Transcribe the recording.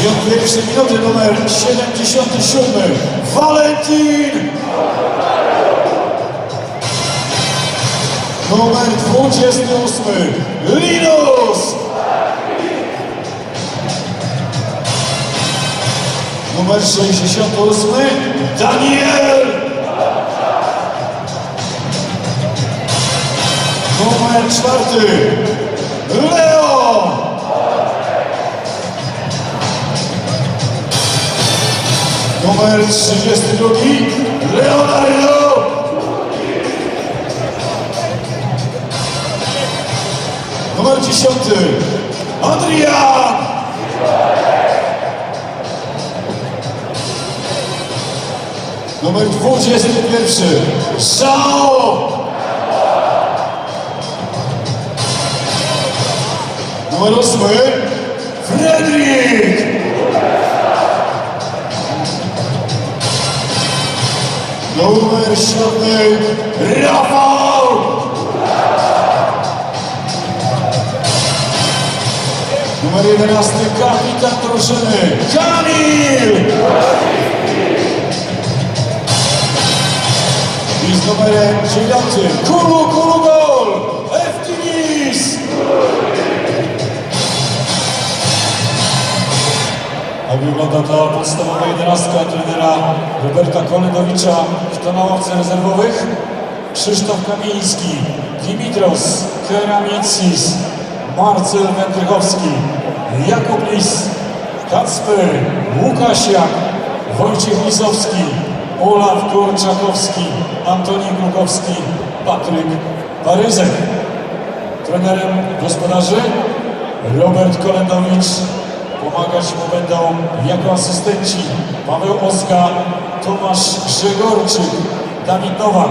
I od pierwszej minuty numer 77 Valentin! Numer 28 Linus! Numer 68 Daniel! Numer czwarty. Leo Numer 32 Leonardo! Numer 10 Adrian Numer 21 Szao Numer 8 Fredrik Numer 7 Rafał! Numer 11 kapitan drużyny Kamil I z numerem 9 Kulu Kulu wygląda ta podstawowa jedenastka trenera Roberta Kolendowicza. Kto na ławce rezerwowych? Krzysztof Kamiński, Dimitros Keramicis, Marcel Wędrychowski, Jakub Lis, Kacper Łukasiak, Wojciech Lisowski, Olaf Korczakowski, Antoni Krukowski, Patryk Paryzek. Trenerem gospodarzy Robert Kolendowicz. Pomagać mu będą jako asystenci Paweł Oska, Tomasz Grzegorczyk, Dawid Nowak.